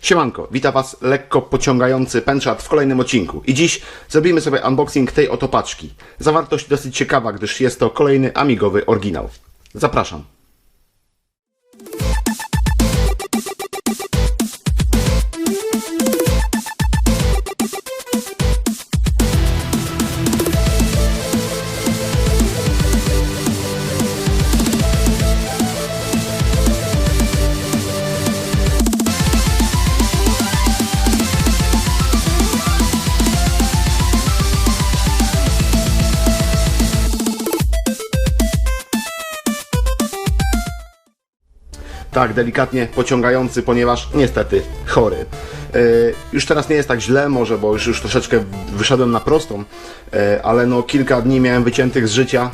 Siemanko, witam Was lekko pociągający pęczat w kolejnym odcinku. I dziś zrobimy sobie unboxing tej oto paczki. Zawartość dosyć ciekawa, gdyż jest to kolejny amigowy oryginał. Zapraszam. Tak, delikatnie pociągający, ponieważ niestety chory. Yy, już teraz nie jest tak źle może, bo już, już troszeczkę wyszedłem na prostą, yy, ale no kilka dni miałem wyciętych z życia,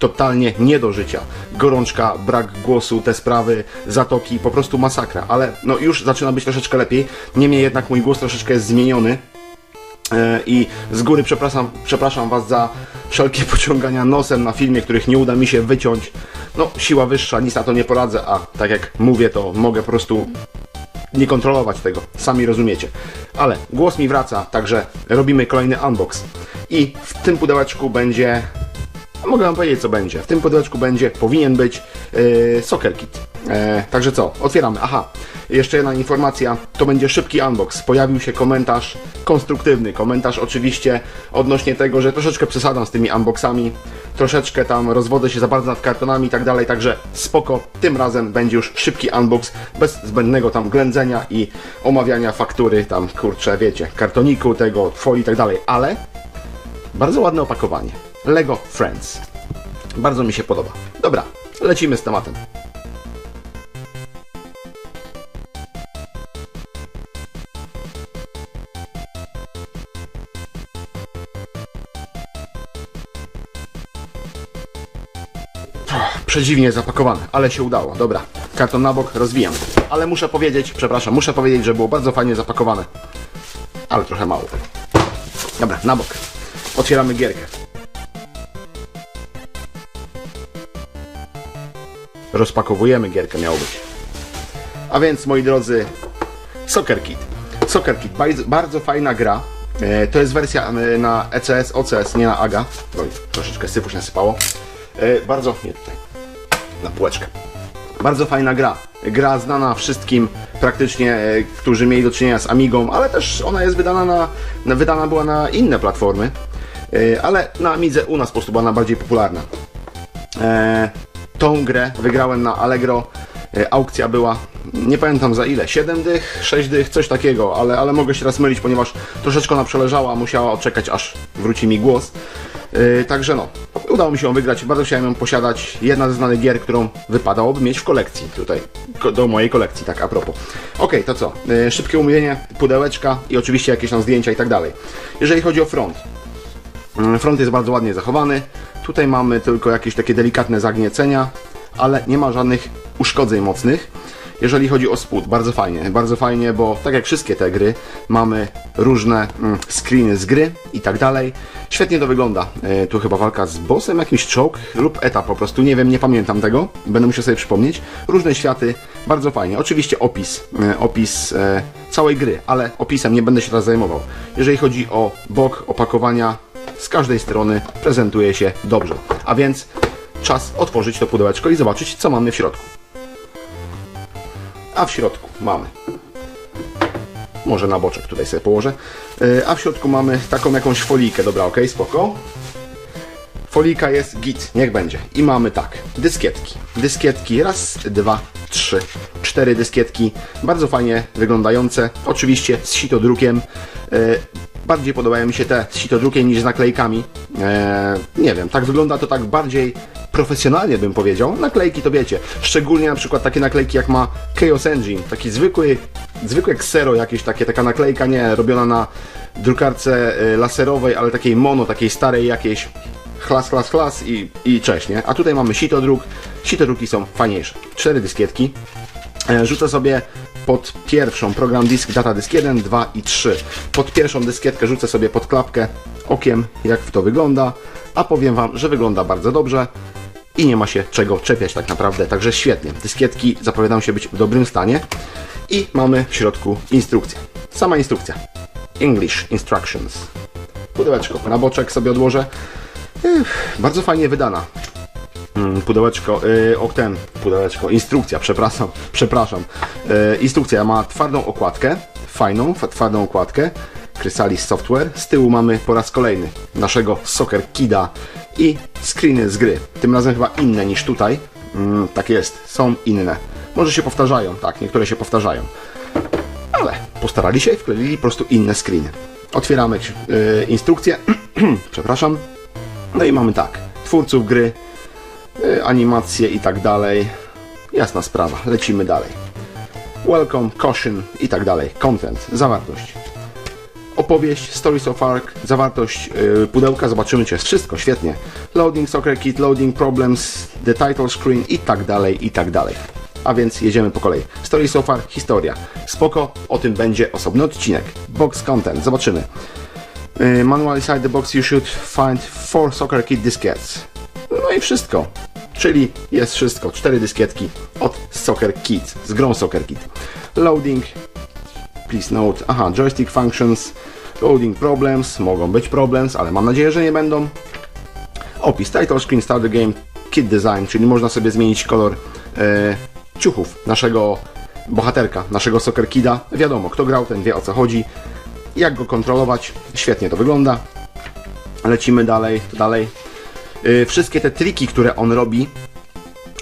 totalnie nie do życia. Gorączka, brak głosu, te sprawy, zatoki, po prostu masakra. Ale no już zaczyna być troszeczkę lepiej. Niemniej jednak mój głos troszeczkę jest zmieniony. E, I z góry przepraszam, przepraszam Was za wszelkie pociągania nosem na filmie, których nie uda mi się wyciąć. No, siła wyższa, nic na to nie poradzę, a tak jak mówię, to mogę po prostu nie kontrolować tego, sami rozumiecie. Ale głos mi wraca, także robimy kolejny unbox. I w tym pudełeczku będzie Mogę wam powiedzieć, co będzie. W tym pudełeczku będzie, powinien być yy, Soccer Kit. E, także co, otwieramy. Aha, jeszcze jedna informacja, to będzie szybki unbox. Pojawił się komentarz konstruktywny, komentarz oczywiście odnośnie tego, że troszeczkę przesadam z tymi unboxami, troszeczkę tam rozwodzę się za bardzo nad kartonami i tak dalej, także spoko, tym razem będzie już szybki unbox, bez zbędnego tam ględzenia i omawiania faktury, tam kurczę, wiecie, kartoniku, tego, folii i tak dalej, ale bardzo ładne opakowanie. Lego Friends. Bardzo mi się podoba. Dobra, lecimy z tematem. Przedziwnie zapakowane, ale się udało. Dobra, karton na bok, rozwijam. Ale muszę powiedzieć, przepraszam, muszę powiedzieć, że było bardzo fajnie zapakowane. Ale trochę mało. Dobra, na bok. Otwieramy gierkę. Rozpakowujemy gierkę, miało być. A więc, moi drodzy, Soccer Kit. Soccer Kit, bardzo, fajna gra. E, to jest wersja e, na ECS, OCS, nie na AGA. Oj, troszeczkę syfu się nasypało. E, bardzo, nie tutaj, na półeczkę. Bardzo fajna gra. Gra znana wszystkim praktycznie, e, którzy mieli do czynienia z Amigą, ale też ona jest wydana na, na wydana była na inne platformy. E, ale na Amidze u nas po prostu była ona bardziej popularna. E, tą grę wygrałem na Allegro. Aukcja była, nie pamiętam za ile, 7 dych, 6 dych, coś takiego, ale, ale mogę się raz mylić, ponieważ troszeczkę ona przeleżała, musiała odczekać aż wróci mi głos. E, także no, udało mi się ją wygrać, bardzo chciałem ją posiadać. Jedna ze znanych gier, którą wypadałoby mieć w kolekcji tutaj, do mojej kolekcji, tak a propos. Ok, to co, e, szybkie umówienie, pudełeczka i oczywiście jakieś tam zdjęcia i tak dalej. Jeżeli chodzi o front, Mm, Front jest bardzo ładnie zachowany. Tutaj mamy tylko jakieś takie delikatne zagniecenia, ale nie ma żadnych uszkodzeń mocnych. Jeżeli chodzi o spód, bardzo fajnie, bardzo fajnie, bo tak jak wszystkie te gry, mamy różne mm, screeny z gry i tak dalej. Świetnie to wygląda. E, tu chyba walka z bossem, jakiś czołg lub etap po prostu, nie wiem, nie pamiętam tego, będę musiał sobie przypomnieć. Różne światy, bardzo fajnie. Oczywiście opis, e, opis e, całej gry, ale opisem nie będę się teraz zajmował. Jeżeli chodzi o bok opakowania, z każdej strony prezentuje się dobrze. A więc czas otworzyć to pudełeczko i zobaczyć, co mamy w środku. A w środku mamy. Może na boczek tutaj sobie położę. Yy, A w środku mamy taką jakąś folijkę. Dobra, ok, spoko. Folika jest git, niech będzie. I mamy tak, dyskietki. Dyskietki, raz, dwa, trzy, cztery dyskietki. Bardzo fajnie wyglądające. Oczywiście z sitodrukiem. E, bardziej podobają mi się te z sitodrukiem niż z naklejkami. E, nie wiem, tak wygląda to tak bardziej profesjonalnie bym powiedział. Naklejki to wiecie, szczególnie na przykład takie naklejki jak ma Chaos Engine, taki zwykły, zwykłe ksero jakieś takie, taka naklejka nie, robiona na drukarce e, laserowej, ale takiej mono, takiej starej jakiejś chlas, chlas, chlas i, i cześć, nie? A tutaj mamy sitodruk. Sitodruki są fajniejsze. Cztery dyskietki. E, Rzucę sobie pod pierwszą program disk data disk 1, 2 i 3. Pod pierwszą dyskietkę rzucę sobie pod klapkę okiem, jak to wygląda, a powiem Wam, że wygląda bardzo dobrze i nie ma się czego czepiać tak naprawdę, także świetnie. Dyskietki zapowiadają się być w dobrym stanie. I mamy w środku instrukcję. Sama instrukcja. English Instructions. Pudełeczko na boczek sobie odłożę. Ech, bardzo fajnie wydana. Mm, Pudełeczko, yy, ten, pudełeczko, instrukcja, przepraszam, przepraszam. Yy, instrukcja ma twardą okładkę, fajną, fa- twardą okładkę. Chrysalis Software. Z tyłu mamy po raz kolejny naszego Soccer Kida i screeny z gry. Tym razem chyba inne niż tutaj. Mm, tak jest, są inne. Może się powtarzają, tak, niektóre się powtarzają. Ale postarali się i wkleili po prostu inne screeny. Otwieramy yy, instrukcję, przepraszam. No i mamy tak, twórców gry, animacje i tak dalej. Jasna sprawa, lecimy dalej. Welcome, caution i tak dalej. Content, zawartość. Opowieść, Stories of Ark, zawartość y, pudełka, zobaczymy czy jest wszystko, świetnie. Loading Soccer Kit, loading problems, the title screen i tak dalej, i tak dalej. A więc jedziemy po kolei. Stories of Ark, historia. Spoko, o tym będzie osobny odcinek. Box content, zobaczymy. Y, Manual inside the box you should find four Soccer Kit diskettes. No i wszystko. Czyli jest wszystko. Cztery dyskietki od Soccer Kit, z grą Soccer Kit. Loading, please note, aha, joystick functions, loading problems, mogą być problems, ale mam nadzieję, że nie będą. Opis, title screen, start the game, kit design, czyli można sobie zmienić kolor e, ciuchów naszego bohaterka, naszego Soccer Kida. Wiadomo, kto grał, ten wie o co chodzi. Jak go kontrolować, świetnie to wygląda. Lecimy dalej, dalej. Y, Wszystkie te triki, które on robi,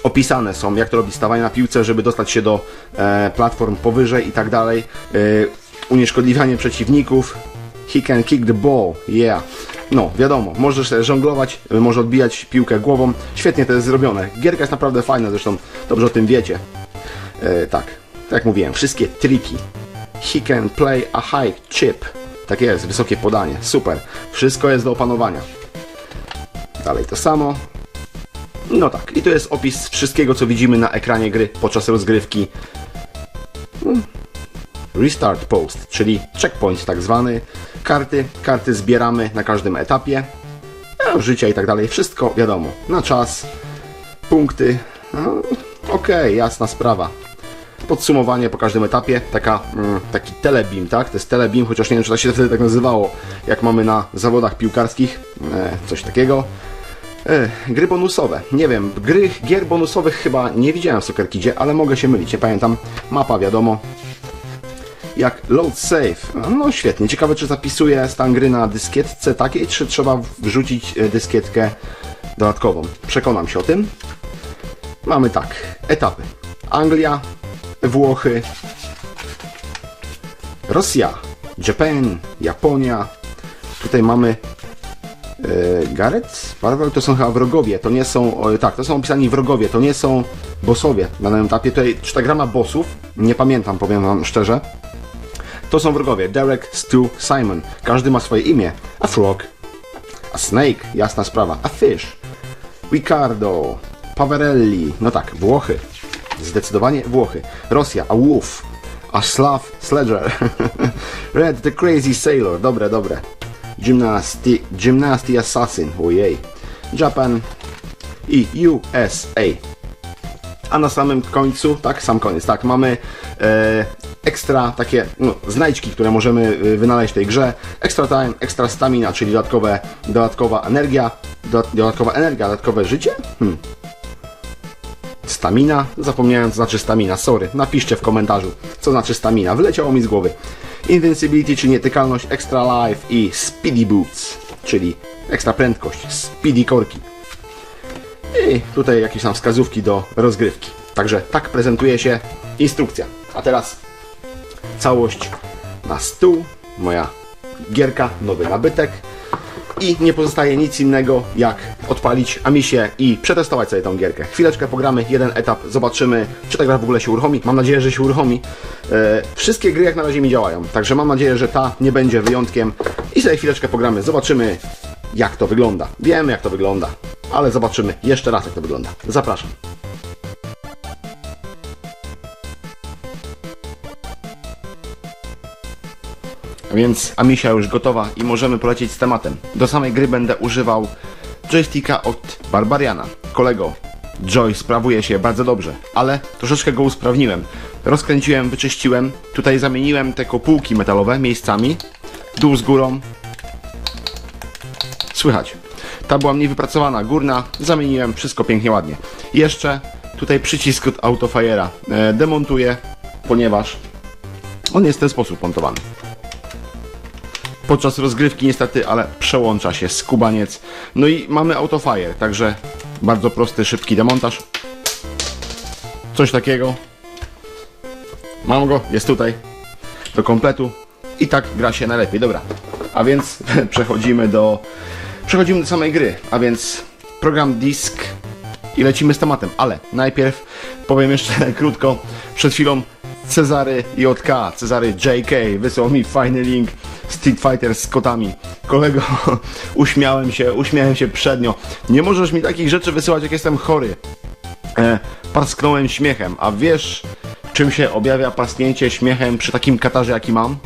opisane są, jak to robi stawanie na piłce, żeby dostać się do e, platform powyżej i tak dalej. Y, unieszkodliwianie przeciwników. He can kick the ball, yeah. No, wiadomo, możesz żonglować, y, może odbijać piłkę głową. Świetnie to jest zrobione. Gierka jest naprawdę fajna, zresztą dobrze o tym wiecie. E, tak, tak jak mówiłem, wszystkie triki. He can play a high chip. Tak jest, wysokie podanie, super. Wszystko jest do opanowania. Dalej to samo. No tak, i to jest opis wszystkiego, co widzimy na ekranie gry podczas rozgrywki. Hmm. Restart post, czyli checkpoint tak zwany. Karty, karty zbieramy na każdym etapie. No, życia i tak dalej, wszystko wiadomo. Na czas, punkty. No, Okej, jasna sprawa. Podsumowanie po każdym etapie, taka, mm, taki telebeam, tak? To jest telebeam, chociaż nie wiem, czy to się wtedy tak nazywało, jak mamy na zawodach piłkarskich, e, coś takiego. E, gry bonusowe. Nie wiem, gry, gier bonusowych chyba nie widziałem w Soccer Kidzie, ale mogę się mylić, nie pamiętam. Mapa wiadomo. Jak load save. No świetnie. Ciekawe, czy zapisuje stan gry na dyskietce takiej, czy trzeba wrzucić e, dyskietkę dodatkową. Przekonam się o tym. Mamy tak, etapy. Anglia, Włochy, Rosja, Japan, Japonia. Tutaj mamy Gareth, Marvel to są chyba wrogowie, to nie są, tak, to są opisani wrogowie, to nie są bossowie na danym etapie. Tutaj, czy ta gra bossów? Nie pamiętam, powiem wam szczerze. To są wrogowie, Derek, Stu, Simon. Każdy ma swoje imię. A Frog, a Snake, jasna sprawa, a Fish, Ricardo, Pavarelli, no tak, Włochy, zdecydowanie Włochy, Rosja, a Wolf, a Slav Sledger, Red the Crazy Sailor, dobre, dobre, Gymnasty, Gymnasty Assassin, ojej, Japan i USA. A na samym końcu, tak, sam koniec, tak, mamy e, ekstra takie no, znajdźki, które możemy e, wynaleźć w tej grze. Extra time, extra stamina, czyli dodatkowe, dodatkowa energia, dodat- dodatkowa energia, dodatkowe życie? Hmm. Stamina? Zapomniałem, co znaczy stamina, sorry. Napiszcie w komentarzu, co znaczy stamina. Wyleciało mi z głowy. Invincibility, czyli nietykalność, extra life i speedy boots, czyli ekstra prędkość, speedy korki. I tutaj jakieś tam wskazówki do rozgrywki. Także tak prezentuje się instrukcja. A teraz całość na stół, moja gierka, nowy nabytek i nie pozostaje nic innego jak odpalić Amisię i przetestować sobie tą gierkę. Chwileczkę pogramy, jeden etap, zobaczymy czy ta gra w ogóle się uruchomi. Mam nadzieję, że się uruchomi. E, wszystkie gry jak na razie mi działają, także mam nadzieję, że ta nie będzie wyjątkiem i sobie chwileczkę pogramy, zobaczymy jak to wygląda. Wiemy jak to wygląda, ale zobaczymy jeszcze raz jak to wygląda. Zapraszam. Więc Amisia już gotowa i możemy polecieć z tematem. Do samej gry będę używał joysticka od Barbariana. Kolego, Joy sprawuje się bardzo dobrze, ale troszeczkę go usprawniłem. Rozkręciłem, wyczyściłem. Tutaj zamieniłem te kopułki metalowe miejscami. Dół z górą. Słychać. Ta była mniej wypracowana, górna. Zamieniłem wszystko pięknie, ładnie. Jeszcze tutaj przycisk od Autofire'a e, demontuję, ponieważ on jest w ten sposób montowany. Podczas rozgrywki niestety, ale przełącza się skubaniec. No i mamy Autofire, także bardzo prosty, szybki demontaż. Coś takiego. Mam go, jest tutaj. Do kompletu. I tak gra się najlepiej. Dobra. A więc przechodzimy do przechodzimy do samej gry. A więc program disk i lecimy z tematem. Ale najpierw powiem jeszcze krótko. Przed chwilą Cezary JK, Cezary JK wysłał mi fajny link Street Fighter z kotami. Kolego, uśmiałem się, uśmiałem się przednio. Nie możesz mi takich rzeczy wysyłać, jak jestem chory. E, parsknąłem śmiechem, a wiesz, czym się objawia parsknięcie śmiechem przy takim katarze, jaki mam?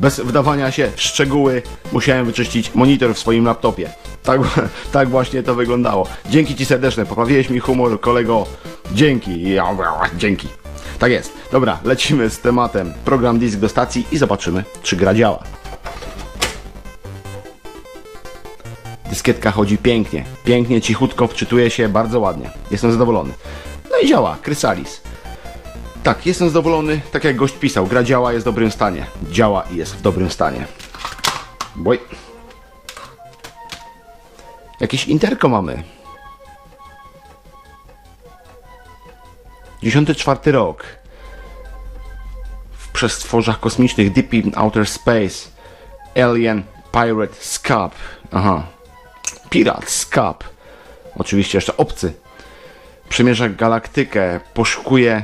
Bez wdawania się w szczegóły musiałem wyczyścić monitor w swoim laptopie. Tak, tak właśnie to wyglądało. Dzięki Ci serdeczne, poprawiłeś mi humor, kolego. Dzięki. Dzięki. Tak jest. Dobra, lecimy z tematem. Program disk do stacji i zobaczymy, czy gra działa. Dyskietka chodzi pięknie. Pięknie, cichutko, wczytuje się bardzo ładnie. Jestem zadowolony. No i działa. Chrysalis. Tak, jestem zadowolony. Tak jak gość pisał, gra działa, jest w dobrym stanie. Działa i jest w dobrym stanie. Boj. Jakieś interko mamy. 94 rok. W przestworzach kosmicznych Deep in Outer Space. Alien Pirate Scap. Aha. Pirat Scap. Oczywiście jeszcze obcy. Przemierza galaktykę, poszukuje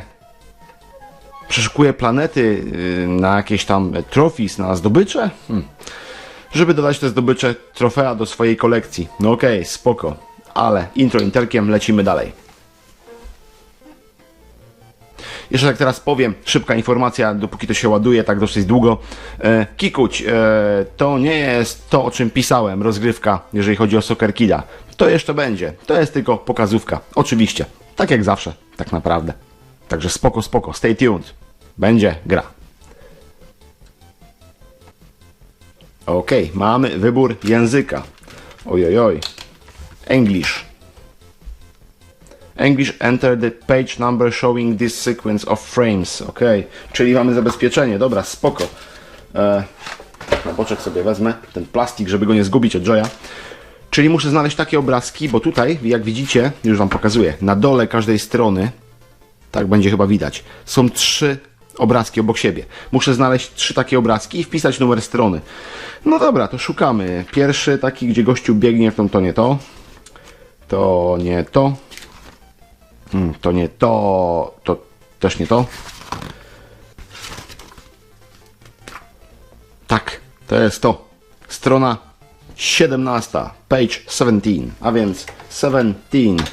przeszukuje planety y, na jakieś tam trofis, na zdobycze? Hmm. Żeby dodać te zdobycze trofea do swojej kolekcji. No okej, okay, spoko. Ale intro interkiem lecimy dalej. Jeszcze tak teraz powiem, szybka informacja, dopóki to się ładuje tak dosyć długo. E, Kikuć, e, to nie jest to, o czym pisałem, rozgrywka, jeżeli chodzi o Soccer Kida. To jeszcze będzie. To jest tylko pokazówka. Oczywiście. Tak jak zawsze, tak naprawdę. Także spoko, spoko, stay tuned. Będzie gra. Ok, mamy wybór języka. Ojojoj. English. English enter the page number showing this sequence of frames. Ok, czyli mamy zabezpieczenie. Dobra, spoko. E, na boczek sobie wezmę ten plastik, żeby go nie zgubić od Joya. Czyli muszę znaleźć takie obrazki, bo tutaj, jak widzicie, już Wam pokazuję, na dole każdej strony tak będzie chyba widać. Są trzy obrazki obok siebie. Muszę znaleźć trzy takie obrazki i wpisać numer strony. No dobra, to szukamy. Pierwszy taki, gdzie gościu biegnie, w to nie to. To nie to. Hmm, to nie to. To też nie to. Tak, to jest to. Strona 17, page 17, a więc 17.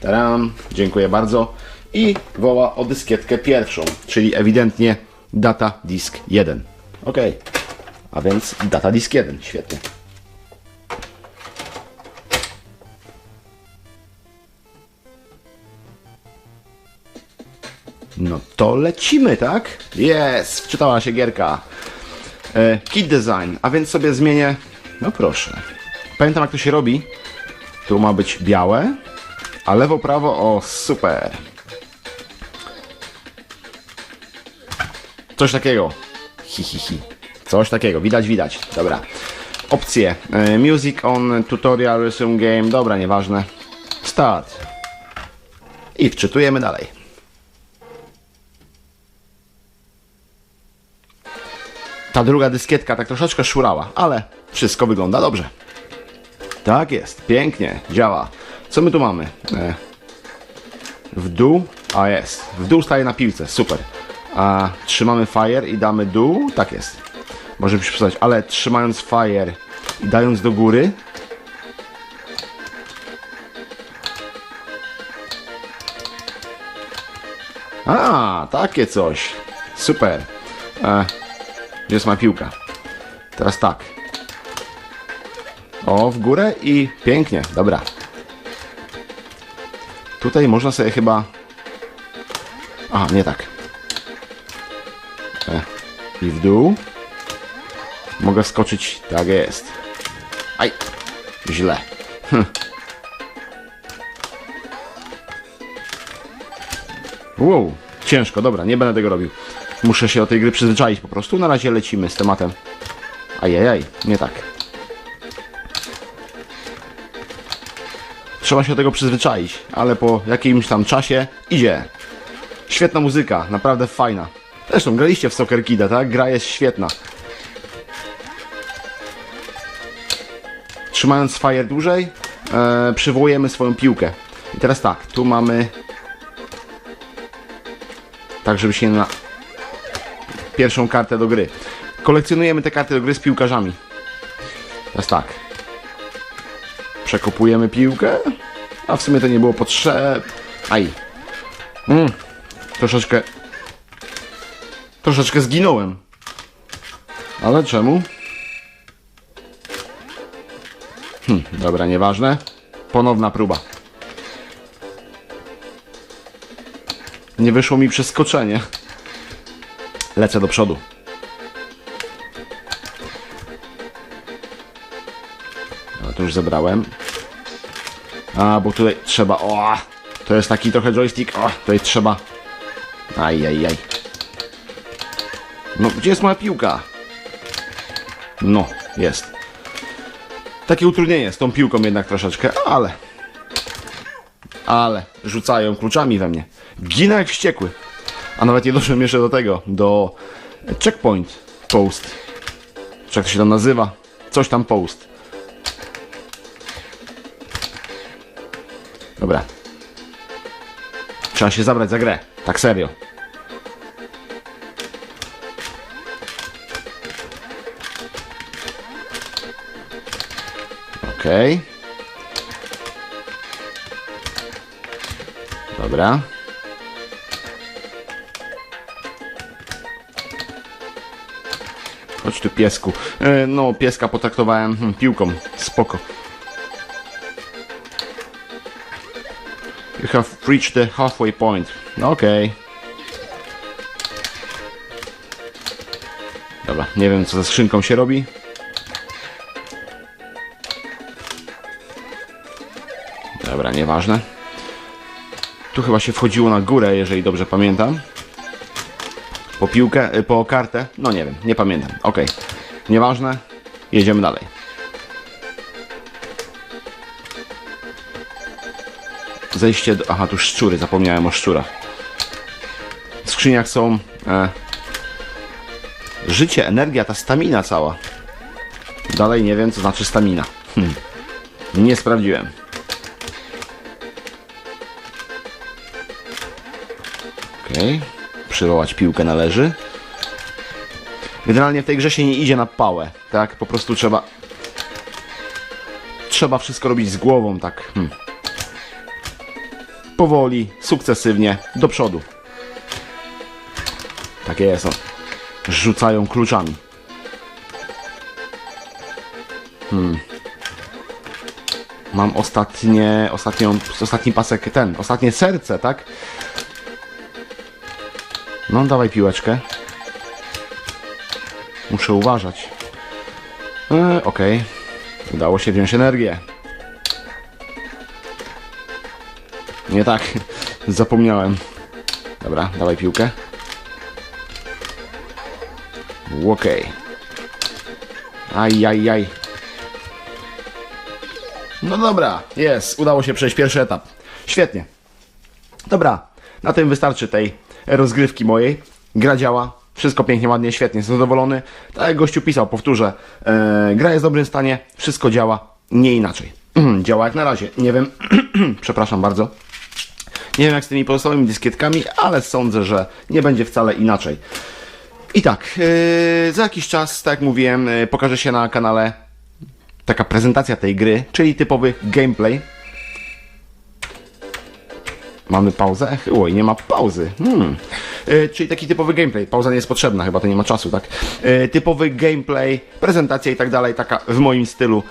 Taram, dziękuję bardzo. I woła o dyskietkę pierwszą, czyli ewidentnie data disk 1. Ok, a więc data disk 1, świetnie. No to lecimy, tak? Jest, wczytała się gierka. E, kit design, a więc sobie zmienię. No proszę. Pamiętam jak to się robi. Tu ma być białe, a lewo, prawo, o super. Coś takiego. Hi, hi, hi. Coś takiego, widać, widać. Dobra. Opcje. E, music on tutorial, resume game. Dobra, nieważne. Start. I wczytujemy dalej. Ta druga dyskietka tak troszeczkę szurała, ale wszystko wygląda dobrze. Tak jest, pięknie, działa. Co my tu mamy? E, w dół, a jest, w dół staje na piłce, super. A trzymamy fire i damy dół, tak jest. Może się przydać, ale trzymając fire i dając do góry, A, takie coś. Super. E, jest moja piłka? Teraz tak. O, w górę i pięknie. Dobra. Tutaj można sobie chyba Aha, nie tak. E, I w dół. Mogę skoczyć. Tak jest. Aj. Źle. Hm. Wow, ciężko, dobra, nie będę tego robił. Muszę się do tej gry przyzwyczaić po prostu. Na razie lecimy z tematem. Ajajaj, nie tak. Trzeba się do tego przyzwyczaić, ale po jakimś tam czasie idzie. Świetna muzyka, naprawdę fajna. Zresztą graliście w Soccer Kida, tak? Gra jest świetna. Trzymając fire dłużej, e, przywołujemy swoją piłkę. I teraz tak, tu mamy tak żeby się na pierwszą kartę do gry. Kolekcjonujemy te karty do gry z piłkarzami. Teraz tak. Przekopujemy piłkę, a w sumie to nie było potrzeb. Aj. Mm, troszeczkę troszeczkę zginąłem. Ale czemu? Hm, dobra, nieważne. Ponowna próba. Nie wyszło mi przeskoczenie. Lecę do przodu. No to już zebrałem. A, bo tutaj trzeba... O, to jest taki trochę joystick. O, tutaj trzeba... Ajajaj. No, gdzie jest moja piłka? No, jest. Takie utrudnienie z tą piłką jednak troszeczkę, ale... Ale rzucają kluczami we mnie. Ginę jak wściekły. A nawet nie doszłem jeszcze do tego, do checkpoint post. Czy jak to się tam nazywa? Coś tam post. Dobra. Trzeba się zabrać za grę. Tak serio. Okej. Dobra. Chodź tu piesku. E, no, pieska potraktowałem hmm, piłką. Spoko. You have reached the halfway point. No, Okej. Dobra, nie wiem co ze skrzynką się robi. Dobra, nieważne. Tu chyba się wchodziło na górę, jeżeli dobrze pamiętam. Po piłkę, y, po kartę? No nie wiem, nie pamiętam. Okej, nieważne. Jedziemy dalej. Zejście do... Aha, tu szczury, zapomniałem o szczurach. W skrzyniach są... E, życie, energia, ta stamina cała. Dalej nie wiem, co znaczy stamina. Hmm. Nie sprawdziłem. Okej. Przywołać piłkę należy. Generalnie w tej grze się nie idzie na pałę, tak? Po prostu trzeba... Trzeba wszystko robić z głową, tak. Hmm. Powoli, sukcesywnie, do przodu. Tak jest, no. Rzucają kluczami. Hmm. Mam ostatnie, ostatnią, ostatni pasek, ten, ostatnie serce, tak? No, dawaj piłeczkę. Muszę uważać. E, Okej. Udało się wziąć energię. Nie tak. Zapomniałem. Dobra, dawaj piłkę. Okej. Aj, aj, aj. No dobra, jest. Udało się przejść pierwszy etap. Świetnie. Dobra, na tym wystarczy tej rozgrywki mojej. Gra działa, wszystko pięknie, ładnie, świetnie, jestem zadowolony. Tak jak gościu pisał, powtórzę, e, gra jest w dobrym stanie, wszystko działa, nie inaczej. działa jak na razie, nie wiem, przepraszam bardzo. Nie wiem jak z tymi pozostałymi dyskietkami, ale sądzę, że nie będzie wcale inaczej. I tak, e, za jakiś czas, tak jak mówiłem, e, pokaże się na kanale taka prezentacja tej gry, czyli typowy gameplay. Mamy pauzę? Oj, nie ma pauzy. Hmm. E, czyli taki typowy gameplay. Pauza nie jest potrzebna, chyba to nie ma czasu, tak? E, typowy gameplay, prezentacja i tak dalej, taka w moim stylu.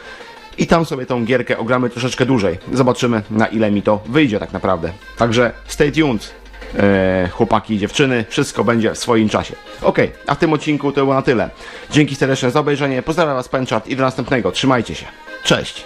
I tam sobie tą gierkę ogramy troszeczkę dłużej. Zobaczymy, na ile mi to wyjdzie tak naprawdę. Także stay tuned. e, chłopaki i dziewczyny. Wszystko będzie w swoim czasie. Okej, a w tym odcinku to było na tyle. Dzięki serdeczne za obejrzenie. Pozdrawiam Was Penchart i do następnego. Trzymajcie się. Cześć.